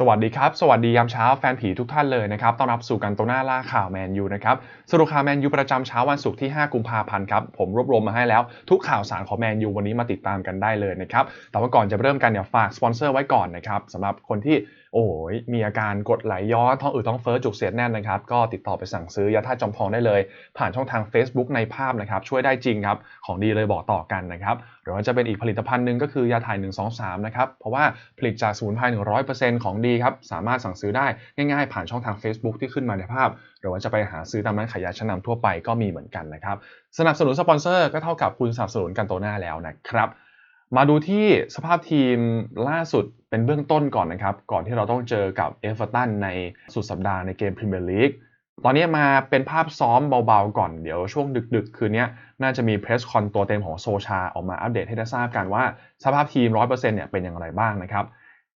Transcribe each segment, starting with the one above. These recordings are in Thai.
สวัสดีครับ สวัสดียามเช้าแฟนผีทุกท่านเลยนะครับ ต้อนรับสู่กันโตหน้าล่าข่าวแมนยูนะครับ สรุปข่าวแมนยูประจำเช้าวันศุกร์ที่ 5 กุมภาพันธ์ครับ ผมรวบรวมมาให้แล้ว ทุกข่าวสารของแมนยูวันนี้มาติดตามกันได้เลยนะครับ แต่ว่าก่อนจะเริ่มกันเนี่ยฝากสปอนเซอร์ไว้ก่อนนะครับสำหรับคนที่ โอ้ยมีอาการกดไหลย้อนท้องอืดท้องเฟ้อจุกเสียดแน่นนะครับ ก็ติดต่อไปสั่งซื้อยาธาตุจอมทองได้เลย ผ่านช่องทาง Facebook ในภาพนะครับ ช่วยได้จริงครับ ของดีเลยบอกต่อกันนะครับหรือว่าจะเป็นอีกผลิตภัณฑ์หนึ่งก็คือยาถ่าย 123 นะครับ เพราะว่าผลิตจากสมุนไพร100%ของดีครับ สามารถสั่งซื้อได้ง่ายๆ ผ่านช่องทาง Facebook ที่ขึ้นมาในภาพ หรือว่าจะไปหาซื้อตามร้านขายยาชั้นนำทั่วไปก็มีเหมือนกันนะครับสนับสนุนสปอนเซอร์ก็เท่ากับคุณสนับสนุนกันโตหน้าแล้วนะครับ มาดูที่สภาพทีมล่าสุดเป็นเบื้องต้นก่อนนะครับ ก่อนที่เราต้องเจอกับเอเวอร์ตันในสุดสัปดาห์ในเกมพรีเมียร์ลีกตอนนี้มาเป็นภาพซ้อมเบาๆก่อนเดี๋ยวช่วงดึกๆ คืนนี้น่าจะมีเพรสคอนตัวเต็มของโซชาออกมาอัปเดตให้ได้ทราบกันว่าสภาพทีม 100%เนี่ยเป็นอย่างไรบ้างนะครับ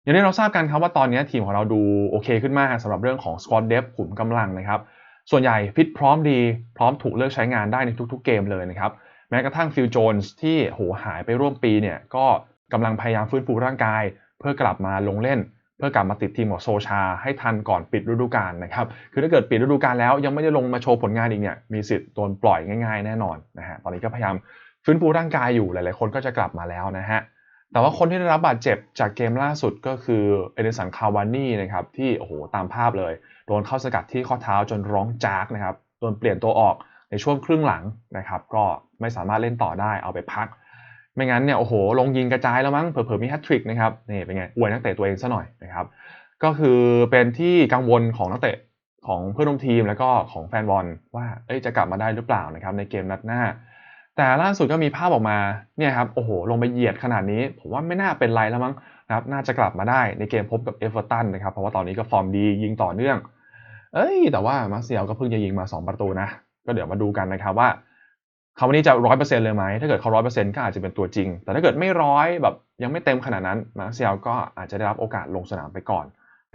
อย่างที่เราทราบกันครับว่าตอนนี้ทีมของเราดูโอเคขึ้นมากสำหรับเรื่องของสควอตเดฟขุมกำลังนะครับส่วนใหญ่ฟิตพร้อมดีพร้อมถูกเลือกใช้งานได้ในทุกๆเกมเลยนะครับ แม้กระทั่งฟิลโจนส์ที่โหหายไปร่วมปีเนี่ยก็กำลังพยายามฟื้นฟูร่างกาย เพื่อกลับมาลงเล่น เพื่อกลับมาติดทีมของโซชา ให้ทันก่อนปิดฤดูกาลนะครับคือถ้าเกิดปิดฤดูกาลแล้วยังไม่ได้ลงมาโชว์ผลงานอีกเนี่ยมีสิทธิ์โดนปล่อยง่ายๆแน่นอนนะฮะตอนนี้ก็พยายามฟื้นฟูร่างกายอยู่หลายๆคนก็จะกลับมาแล้วนะฮะแต่ว่าคนที่ได้รับบาดเจ็บจากเกมล่าสุดก็คือเอเดนสันคาวานี่นะครับที่โอ้โหตามภาพเลย โดนเข้าสกัดที่ข้อเท้าจนร้องจากนะครับโดนเปลี่ยนตัวออก ในช่วงครึ่งหลังนะครับ ก็ไม่สามารถเล่นต่อได้เอาไปพัก ไม่งั้นเนี่ยโอ้โห ลงยิงกระจายแล้วมั้งเผลอๆมีแฮตทริกนะครับนี่เป็นไงอวยนักเตะตัวเองซะหน่อยนะครับ ก็คือเป็นที่กังวลของนักเตะของเพื่อนร่วมทีมแล้วก็ของแฟนบอลว่าเอ้ยจะกลับมาได้หรือเปล่านะครับในเกมนัดหน้า แต่ล่าสุดก็มีภาพออกมาเนี่ยครับโอ้โห ลงไปเหยียดขนาดนี้ ผมว่าไม่น่าเป็นไรแล้วมั้งนะครับน่าจะกลับมาได้ในเกมพบกับเอเวอร์ตันนะครับเพราะว่าตอนนี้ก็ฟอร์มดียิงต่อเนื่อง เอ้ย แต่ว่ามาเซียลก็เพิ่งจะยิงมา 2 ประตูนะ ก็เดี๋ยวมาดูกันนะครับว่าเขาวันนี้จะร้อยเปอร์เซ็นต์เลยไหม ถ้าเกิดเขาร้อยเปอร์เซ็นต์ก็อาจจะเป็นตัวจริง แต่ถ้าเกิดไม่ร้อยแบบยังไม่เต็มขนาดนั้นมาร์เซียลก็อาจจะได้รับโอกาสลงสนามไปก่อน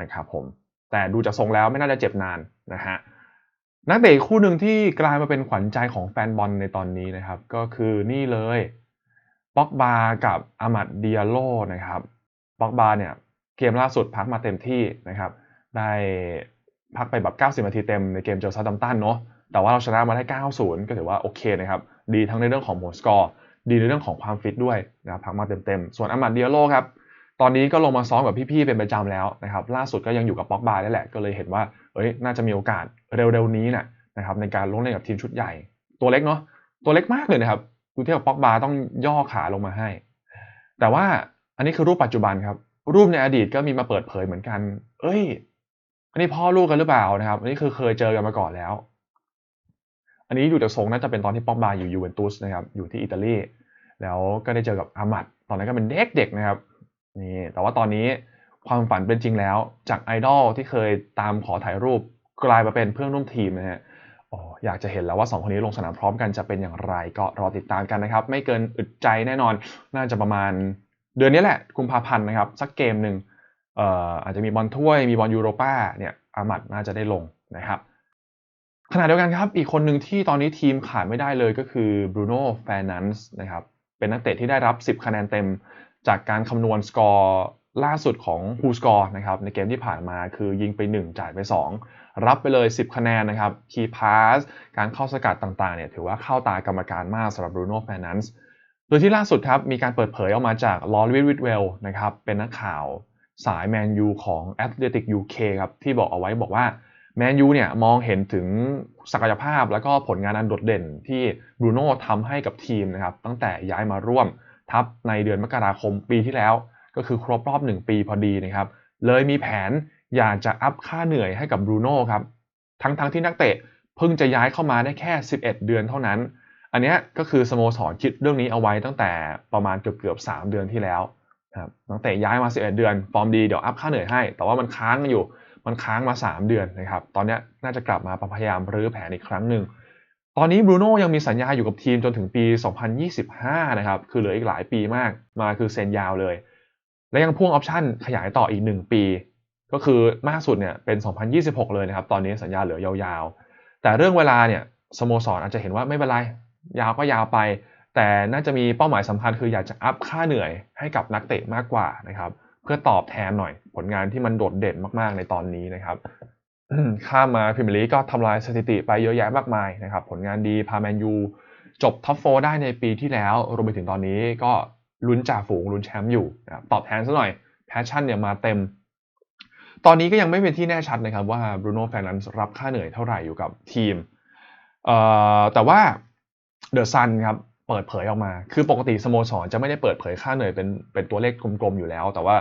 นะครับผม แต่ดูจากทรงแล้วไม่น่าจะเจ็บนานนะฮะ นักเตะคู่หนึ่งที่กลายมาเป็นขวัญใจของแฟนบอลในตอนนี้นะครับ ก็คือนี่เลยป็อกบากับอามัดเดียโลนะครับป็อกบาเนี่ยเกมล่าสุดพักมาเต็มที่นะครับ ได้พักไปแบบ 90 นาทีเต็มในเกมเจอซาดัมตันเนาะ แต่ว่าเราชนะมาได้ 90 ก็ถือว่าโอเคนะครับ ดีทั้งในเรื่องของผลสกอร์ ดีในเรื่องของความฟิตด้วยนะครับพักมาเต็มๆ ส่วนอามัดเดียโลครับ ตอนนี้ก็ลงมาซ้อมกับพี่ๆเป็นประจำแล้วนะครับ ล่าสุดก็ยังอยู่กับป็อกบาร์ได้แหละ ก็เลยเห็นว่า เอ้ย น่าจะมีโอกาสเร็วๆนี้นะนะครับในการลงเล่นกับทีมชุดใหญ่ ตัวเล็กเนาะ ตัวเล็กมากเลยนะครับดูเทียบป็อกบาร์ต้องย่อขาลงมาให้ แต่ว่าอันนี้คือรูปปัจจุบันครับ รูปในอดีตก็มีมาเปิดเผยเหมือนกัน เอ้ย อันนี้พ่อลูกกันหรือเปล่านะครับ อันนี้คือเคยเจอกันมาก่อนแล้ว อันนี้อยู่จากทรงน่าจะเป็นตอนที่ป๊อกบาอยู่ยูเวนตุสนะครับอยู่ที่อิตาลีแล้วก็ได้เจอกับอามัดตอนนั้นก็เป็นเด็กๆนะครับนี่แต่ว่าตอนนี้ความฝันเป็นจริงแล้ว จากไอดอลที่เคยตามขอถ่ายรูปกลายมาเป็นเพื่อนร่วมทีมนะฮะออยากจะเห็นแล้วว่า 2 คนนี้ลงสนามพร้อมกันจะเป็นอย่างไรก็รอติดตามกันนะครับ ไม่เกินอึดใจแน่นอนน่าจะประมาณเดือนนี้แหละกุมภาพันธ์นะครับ สักเกมหนึ่งเอ่ออาจจะมีบอลถ้วยมีบอลยูโรป้าเนี่ยอามัดน่าจะได้ลงนะครับ ขณะเดียวกันครับ อีกคนหนึ่งที่ตอนนี้ทีมขาดไม่ได้เลยก็คือบรูโน่แฟนนันส์นะครับ เป็นนักเตะที่ได้รับ 10 คะแนนเต็ม จากการคำนวณสกอร์ล่าสุดของ Who Score นะครับในเกมที่ผ่านมาคือยิงไป 1 จ่ายไป 2 รับไปเลย 10 คะแนนนะครับ Key Pass การเข้าสกัดต่างๆเนี่ยถือว่าเข้าตากรรมการมากสำหรับบรูโน่แฟนนันส์โดยที่ล่าสุดครับ มีการเปิดเผยออกมาจากลอร์วิดวิดเวลนะครับเป็นนักข่าวสายแมนยูของ Athletic UK ครับที่บอกเอาไว้บอกว่า แมนยูเนี่ยมองเห็นถึงศักยภาพแล้วก็ผลงานอันโดดเด่นที่บรูโน่ทำให้กับทีมนะครับตั้งแต่ย้ายมาร่วมทัพในเดือนมกราคมปีที่แล้ว ก็คือครบรอบ 1 ปีพอดีนะครับเลยมีแผนอยากจะอัพค่าเหนื่อยให้กับบรูโน่ครับทั้งๆทที่นักเตะเพิ่งจะย้ายเข้ามาได้แค่ 11 เดือนเท่านั้น อันนี้ก็คือสโมสรคิดเรื่องนี้เอาไว้ตั้งแต่ประมาณเกือบเกือบ3เดือนที่แล้วครับนักเตะย้ายมา 11 เดือน ฟอร์มดีเดี๋ยวอัพค่าเหนื่อยให้ แต่ว่ามันค้างอยู่ มันค้างมา 3 เดือนนะครับ ตอนนี้น่าจะกลับมาพยายามรื้อแผนอีกครั้งหนึ่ง ตอนนี้บรูโน่ยังมีสัญญาอยู่กับทีมจนถึงปี 2025 นะครับ คือเหลืออีกหลายปีมาก มาคือเซ็นยาวเลย และยังพ่วงออปชั่นขยายต่ออีก 1 ปี ก็คือมากสุดเนี่ยเป็น 2026 เลยนะครับ ตอนนี้สัญญาเหลือยาวๆ แต่เรื่องเวลาเนี่ยสโมสรอาจจะเห็นว่าไม่เป็นไร ยาวก็ยาวไป แต่น่าจะมีเป้าหมายสำคัญคืออยากจะอัพค่าเหนื่อยให้กับนักเตะมากกว่านะครับ เพื่อตอบแทนหน่อย ผลงานที่มันโดดเด่นมากๆในตอนนี้นะครับข้ามมาพรีเมียร์ลีก็ทำลายสถิติไปเยอะแยะมากมายนะครับ ผลงานดีพาแมนยูจบท็อปโฟได้ในปีที่แล้วรวมไปถึงตอนนี้ก็ลุ้นจ่าฝูงลุ้นแชมป์อยู่นะตอบแทนซะหน่อยแพชชั่นเนี่ยมาเต็ม ตอนนี้ก็ยังไม่เป็นที่แน่ชัดนะครับว่าบรูโน่แฟนนั้นรับค่าเหนื่อยเท่าไหร่อยู่กับทีมแต่ว่าเดอะซันครับเปิดเผยออกมา คือปกติสโมสรจะไม่ได้เปิดเผยค่าเหนื่อยเป็นเป็นตัวเลขกลมๆอยู่แล้ว แต่ว่า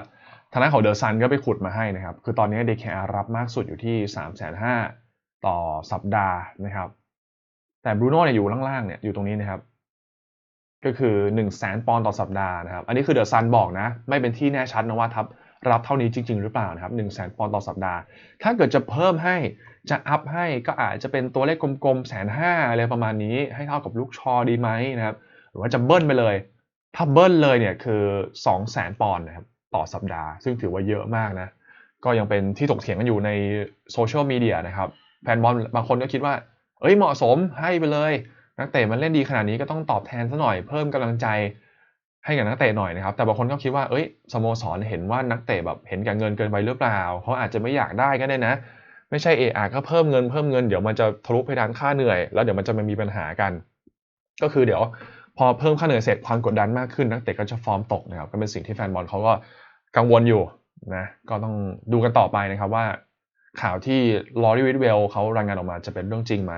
ทางด้านของเดอะซันก็ไปขุดมาให้นะครับ คือตอนนี้ DKR รับมากสุดอยู่ที่ 3 5 0 0 0ต่อสัปดาห์นะครับ แต่บรูโน่เนี่ยอยู่ล่างๆเนี่ยอยู่ตรงนี้นะครับ ก็คือ1 0 0 0 0แปอนด์ต่อสัปดาห์นะครับ อันนี้คือเดอะซันบอกนะ ไม่เป็นที่แน่ชัดนะว่าทับรับเท่านี้จริง ๆ หรือเปล่านะครับ1 0 0 0 0แปอนด์ต่อสัปดาห์ ถ้าเกิดจะเพิ่มให้จะอัพให้ก็อาจจะเป็นตัวเลขกลมๆแสนห้าอะไรประมาณนี้ ให้เท่ากับลูกชอดีไหมนะครับ หรือว่าจะเบิ้ลไปเลย ถ้าเบิ้ลเลยเนี่ยคือ2 0 0แสนปอนด์นะครับ ต่อสัปดาห์ ซึ่งถือว่าเยอะมากนะ ก็ยังเป็นที่ถกเถียงกันอยู่ในโซเชียลมีเดียนะครับแฟนบอลบางคนก็คิดว่า เอ้ยเหมาะสมให้ไปเลย นักเตะมันเล่นดีขนาดนี้ก็ต้องตอบแทนซะหน่อยเพิ่มกำลังใจให้กับนักเตะหน่อยนะครับ แต่บางคนก็คิดว่าเอ้ยสโมสรเห็นว่านักเตะแบบเห็นแก่เงินเกินไปหรือเปล่าเขาอาจจะไม่อยากได้ก็ได้นะ ไม่ใช่เออาก็เพิ่มเงินเพิ่มเงินเดี๋ยวมันจะทะลุเพดานค่าเหนื่อย แล้วเดี๋ยวมันจะมามีปัญหากัน ก็คือเดี๋ยวพอเพิ่มค่าเหนื่อยเสร็จความกดดันมากขึ้นนักเตะก็จะฟอร์มตกนะครับก็เป็นสิ่งที่แฟนบอลเขาก็ กังวลอยู่นะก็ต้องดูกันต่อไปนะครับว่า ข่าวที่ลอรีวิดเวลเขารายงานออกมาจะเป็นเรื่องจริงไหม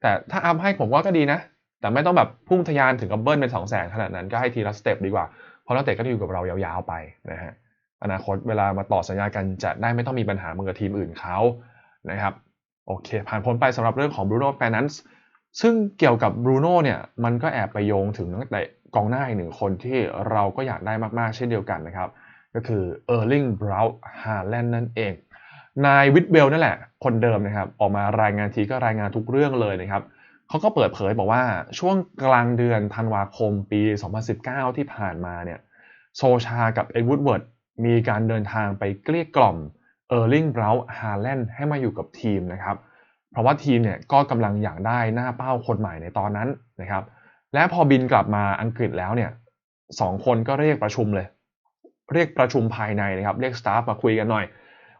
แต่ถ้าอัพให้ผมว่าก็ดีนะ แต่ไม่ต้องแบบพุ่งทะยานถึงกับเบิ้ลเป็นสองแสนขนาดนั้นก็ให้ทีละสเต็ปดีกว่า เพราะนักเตะก็จะอยู่กับเรายาวๆไปนะฮะอนาคตเวลามาต่อสัญญากันจะได้ไม่ต้องมีปัญหาเมือกับทีมอื่นเขานะครับโอเค ผ่านพ้นไปสำหรับเรื่องของ Bruno Fernandes ซึ่งเกี่ยวกับบรูโน่เนี่ยมันก็แอบไปโยงถึงนักเตะกองหน้าอีกหนึ่งคนที่เราก็อยากได้มากๆ เช่นเดียวกันนะครับ ก็คือเออร์ลิงบราวน์ฮาแลนด์นั่นเอง นายวิทเบลนั่นแหละ คนเดิมนะครับ ออกมารายงานทีก็รายงานทุกเรื่องเลยนะครับเขาก็เปิดเผยบอกว่าช่วงกลางเดือนธันวาคมปี 2019 ที่ผ่านมาเนี่ยโซชากับเอ็ดวูดเวิร์ดมีการเดินทางไปเกลี้ยกล่อมเออร์ลิงบราวน์ฮาแลนด์ให้มาอยู่กับทีมนะครับ เพราะว่าทีมเนี่ยก็กำลังอยากได้หน้าเป้าคนใหม่ในตอนนั้นนะครับ และพอบินกลับมาอังกฤษแล้วเนี่ยสองคนก็เรียกประชุมเลย เรียกประชุมภายในนะครับเรียกสตาฟมาคุยกันหน่อย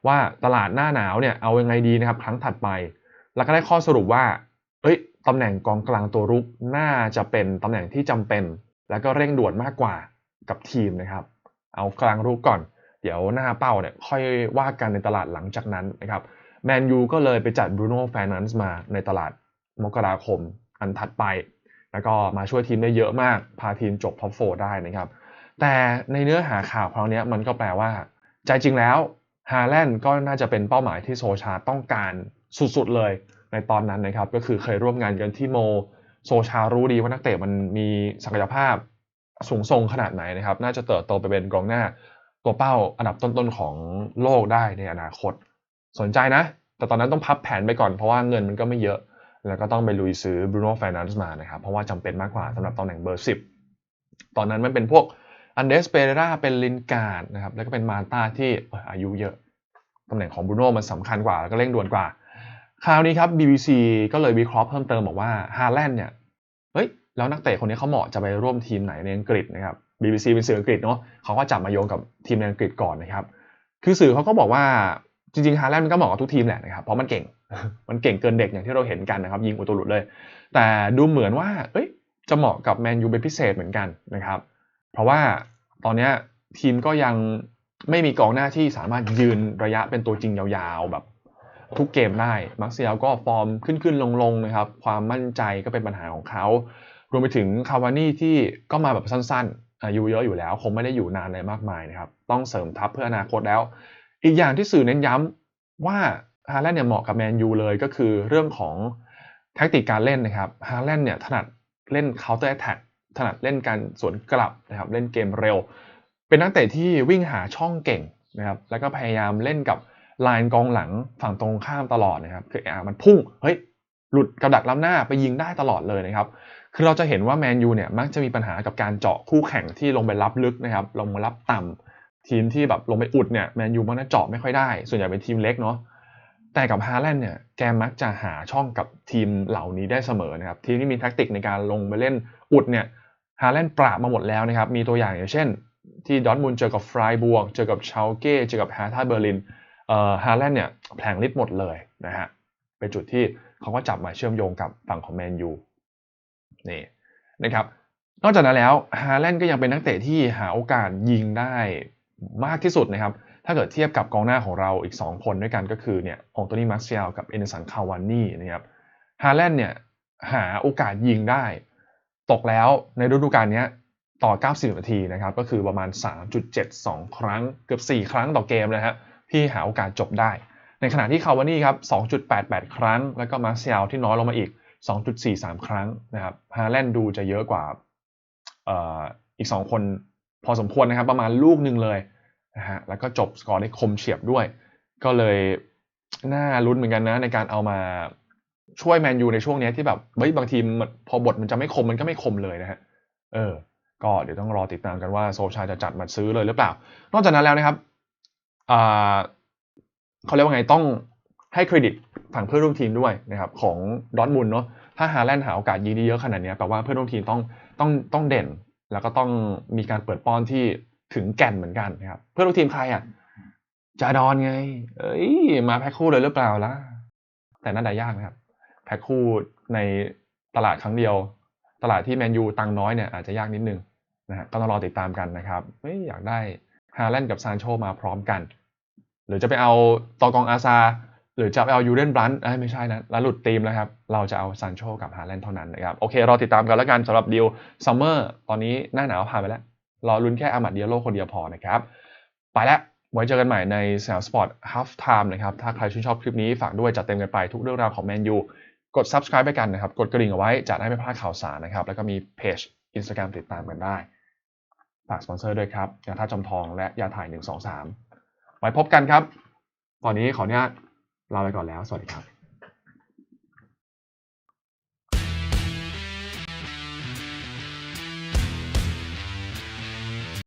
ว่าตลาดหน้าหนาวเนี่ยเอายังไงดีนะครับ ครั้งถัดไป แล้วก็ได้ข้อสรุปว่าเอ้ยตำแหน่งกองกลางตัวรุกน่าจะเป็นตำแหน่งที่จำเป็น แล้วก็เร่งด่วนมากกว่ากับทีมนะครับ เอากลางรุกก่อน เดี๋ยวหน้าเป้าเนี่ยค่อยว่ากันในตลาดหลังจากนั้นนะครับแมนยูก็เลยไปจัดบรูโน่แฟนนันส์มาในตลาดมกราคมอันถัดไป แล้วก็มาช่วยทีมได้เยอะมาก พาทีมจบท็อปโฟได้นะครับ แต่ในเนื้อหาข่าวคราวนี้มันก็แปลว่า ใจจริงแล้วฮาแลนด์ก็น่าจะเป็นเป้าหมายที่โซชาต้องการสุดๆเลยในตอนนั้นนะครับ ก็คือเคยร่วมงานกันที่โม โซชารู้ดีว่านักเตะมันมีศักยภาพสูงส่งขนาดไหนนะครับ น่าจะเติบโตไปเป็นกองหน้า ตัวเป้าอันดับต้นๆของโลกได้ในอนาคต สนใจนะ แต่ตอนนั้นต้องพับแผนไปก่อนเพราะว่าเงินมันก็ไม่เยอะ แล้วก็ต้องไปลุยซื้อบรูโน่ f ฟน n น n ์มานะครับ เพราะว่าจำเป็นมากกว่าสำหรับตำแหน่งเบอร์ 10 ตอนนั้นมันเป็นพวก อันเดสเปเรราเป็นลินการ์ดนะครับแล้วก็เป็นมาตาที่อายุเยอะตำแหน่งของบรูโน่มันสำคัญกว่า แล้วก็เร่งด่วนกว่า คราวนี้ครับ BBC ก็เลยวิเคราะห์เพิ่มเติมบอกว่าฮาแลนด์เนี่ยเฮ้ยแล้วนักเตะคนนี้เขาเหมาะจะไปร่วมทีมไหนในอังกฤษนะครับ BBC เป็นสื่ออังกฤษเนาะเขาก็จับมาโยงกับทีมในอังกฤษก่อนนะครับ คือสื่อเขาก็บอกว่าจริงๆฮาแลนด์มันก็เหมาะกับทุกทีมแหละนะครับเพราะมันเก่งมันเก่งเกินเด็กอย่างที่เราเห็นกันนะครับ ยิงอุตลุดเลย แต่ดูเหมือนว่าเอ้ยจะเหมาะกับแมนยูเป็นพิเศษเหมือนกันนะครับ เพราะว่าตอนนี้ทีมก็ยังไม่มีกองหน้าที่สามารถยืนระยะเป็นตัวจริงยาวๆแบบทุกเกมได้มักเซียลก็ฟอร์มขึ้นๆลงๆนะครับ ความมั่นใจก็เป็นปัญหาของเขา รวมไปถึงคาวานี่ที่ก็มาแบบสั้นๆ อายุเยอะอยู่แล้ว คงไม่ได้อยู่นานอะไรมากมายนะครับ ต้องเสริมทัพเพื่ออนาคตแล้ว อีกอย่างที่สื่อเน้นย้ำว่าฮาแลนด์เนี่ยเหมาะกับแมนยูเลยก็คือเรื่องของแทคติกการเล่นนะครับฮาแลนด์เนี่ยถนัดเล่น counter attack ถนัดเล่นการสวนกลับนะครับเล่นเกมเร็ว เป็นนักเตะที่วิ่งหาช่องเก่งนะครับแล้วก็พยายามเล่นกับไลน์กองหลังฝั่งตรงข้ามตลอดนะครับคืออ่ามันพุ่งเฮ้ยหลุดกับดักล้ำหน้าไปยิงได้ตลอดเลยนะครับคือเราจะเห็นว่าแมนยูเนี่ยมักจะมีปัญหากับการเจาะคู่แข่งที่ลงไปรับลึกนะครับลงมารับต่ำทีมที่แบบลงไปอุดเนี่ยแมนยูมักจะเจาะไม่ค่อยได้ ส่วนใหญ่เป็นทีมเล็กเนาะแต่กับฮาแลนด์เนี่ยแกมักจะหาช่องกับทีมเหล่านี้ได้เสมอนะครับทีมที่มีแทคติกในการลงไปเล่นอุดเนี่ย ฮาแลนด์ปราบมาหมดแล้วนะครับมีตัวอย่างอย่างเช่น ที่ดอทมุนเจอกับฟรายบวกเจอกับชาลเก้เจอกับแฮร์ท่าเบอร์ลินฮาแลนด์เนี่ยแผลงฤทธิ์หมดเลยนะฮะเป็นจุดที่เขาก็จับมาเชื่อมโยงกับฝั่งของแมนยูนี่นะครับนอกจากนั้นแล้วฮาแลนด์ก็ยังเป็นนักเตะที่หาโอกาสยิงได้มากที่สุดนะครับถ้าเกิดเทียบกับกองหน้าของเราอีก 2 คนด้วยกันก็คือเนี่ยองโตนี่มาร์เซียลกับเอเนสันคาวานี่นะครับฮาแลนด์เนี่ยหาโอกาสยิงได้ ตกแล้วในฤดูกาลนี้ต่อ 90 นาทีนะครับ ก็คือประมาณ 3.72 ครั้งเกือบ 4 ครั้งต่อเกมนะฮะที่หาโอกาสจบได้ ในขณะที่คาวานี่ครับ 2.88 ครั้ง แล้วก็มาร์เซียลที่น้อยลงมาอีก 2.43 ครั้งนะครับฮาแลนด์ดูจะเยอะกว่าเอ่ออีก 2 คนพอสมควรนะครับ ประมาณลูกหนึ่งเลยนะฮะแล้วก็จบสกอร์ได้คมเฉียบด้วย ก็เลยน่าลุ้นเหมือนกันนะในการเอามา ช่วยแมนยูในช่วงนี้ที่แบบเฮ้ยบางทีมพอบทมันจะไม่คมมันก็ไม่คมเลยนะฮะเออ ก็เดี๋ยวต้องรอติดตามกันว่าโซชาจะจัดมาซื้อเลยหรือเปล่า นอกจากนั้นแล้วนะครับอ่าเขาเรียกว่าไงต้องให้เครดิตฝั่งเพื่อนร่วมทีมด้วยนะครับของดอร์ทมุนเนาะถ้าฮาแลนด์หาโอกาสยิงได้เยอะขนาดนี้แปลว่าเพื่อนร่วมทีมต้องต้องต้องเด่น แล้วก็ต้องมีการเปิดป้อนที่ถึงแก่นเหมือนกันนะครับเพื่อนร่วมทีมใครอะจาดอนไง เอ้ยมาแพ็คคู่เลยหรือเปล่าล่ะแต่น่าจะยากนะครับ แพ็คคู่ในตลาดครั้งเดียว ตลาดที่แมนยูตังน้อยเนี่ยอาจจะยากนิดนึงนะฮะก็ต้องรอติดตามกันนะครับไม่อยากได้ฮาแลนด์กับซานโชมาพร้อมกัน หรือจะไปเอาตอกองอาซา หรือจะไปเอายูเรนบลันต์ไม่ใช่นะแล้วหลุดทีมแล้วครับ เราจะเอาซานโชกับฮาแลนด์เท่านั้นนะครับ โอเค รอติดตามกันแล้วกันสำหรับดีลซัมเมอร์ตอนนี้หน้าหนาวผ่านไปแล้ว รอลุ้นแค่อามัดเดียโลคนเดียวพอนะครับ ไปแล้วไว้เจอกันใหม่ในสนามสปอร์ตฮัฟไทม์นะครับ ถ้าใครชื่นชอบคลิปนี้ฝากด้วยจัดเต็มกันไปทุกเรื่องราวของแมนยู กด subscribe ไปกันนะครับ กดกระดิ่งเอาไว้จะได้ไม่พลาดข่าวสารนะครับ แล้วก็มีเพจ Instagram ติดตามกันได้ฝากสปอนเซอร์ด้วยครับยาท่าจอมทองและยาถ่าย123 ไว้พบกันครับ ตอนนี้ขออนุญาตลาไปก่อนแล้ว สวัสดีครับ